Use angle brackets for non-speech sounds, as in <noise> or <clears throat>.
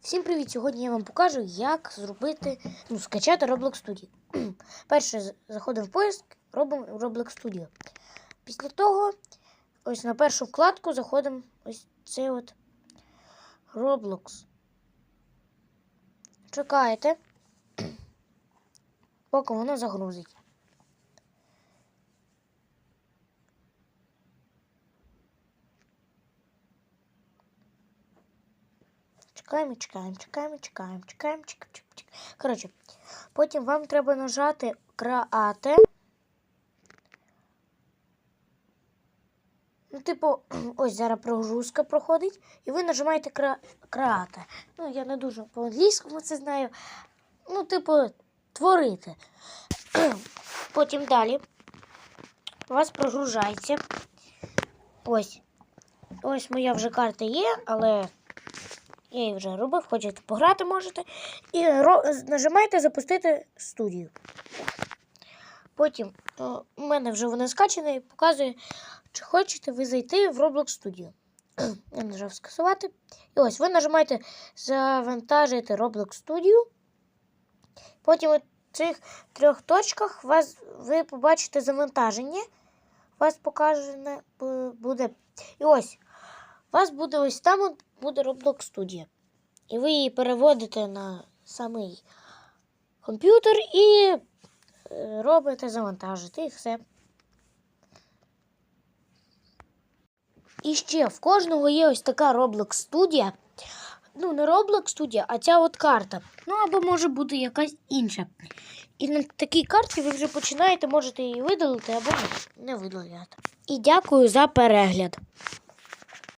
Всім привіт! Сьогодні я вам покажу, як зробити, ну, скачати Roblox Studio. <clears throat> Перше заходимо в поиск, робимо Roblox Studio. Після того, ось на першу вкладку заходимо ось цей от Roblox. Чекаєте, <clears throat> поки воно загрузить. Чекаємо, чекаємо, чекаємо, чекаємо, чекаємо, чекаємо, чекаємо. Коротше, потім вам треба нажати Create. Ну, типу, <clears throat> ось зараз прогрузка проходить, і ви нажимаєте Crea- Create. Ну, я не дуже по-англійському це знаю. Ну, типу, творити. <clears throat> Потім далі у вас прогружається. Ось. Ось моя вже карта є, але я її вже робив, хочете пограти можете. І нажимаєте запустити студію. Потім о, у мене вже вона скачана і показує, чи хочете ви зайти в Roblox Studio. <clears throat> Я нажав скасувати. І ось ви нажимаєте завантажити Roblox Studio. Потім у цих трьох точках вас, ви побачите завантаження. Вас покаже буде. І ось. У вас буде ось там буде Roblox Studio. І ви її переводите на самий комп'ютер і е, робите завантажити і все. І ще в кожного є ось така Roblox Studio. Ну, не Roblox Studio, а ця от карта. Ну, або може бути якась інша. І на такій карті ви вже починаєте, можете її видалити або не видаляти. І дякую за перегляд.